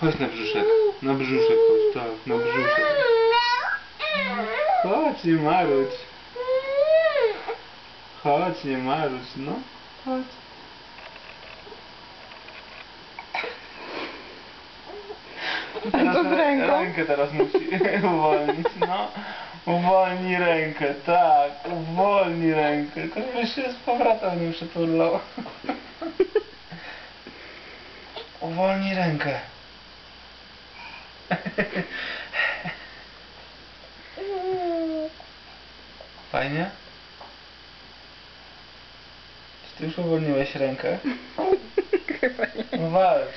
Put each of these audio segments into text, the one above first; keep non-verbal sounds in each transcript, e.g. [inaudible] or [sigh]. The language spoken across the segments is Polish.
Chodź na brzuszek. Na brzuszek chodź, tak, na brzuszek. Chodź, nie marudź. Chodź, nie marudź, no. Chodź. co z ręką? Rękę teraz musi [laughs] uwolnić, no. Uwolnij rękę, tak, uwolnij rękę. Tylko już się z powrotem nie przytulał. [laughs] Uwolnij rękę. [laughs] Fajnie? Czy ty już uwolniłeś rękę? [laughs] Chyba nie. Walcz.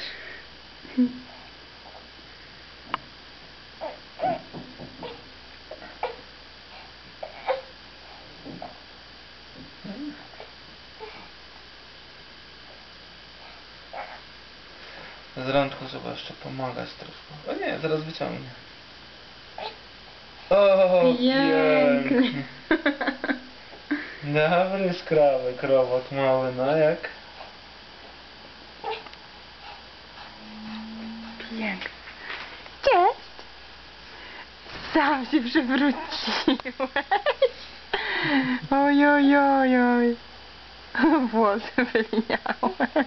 Z rączką zobacz, jeszcze pomagać troszkę. O nie, zaraz wyciągnie. O, Piękny. pięknie. Dobry skrawek, robot mały, no jak? Piękny. Cześć! Sam się przewróciłeś. Oj, oj, oj, oj. Włosy wyliniałe.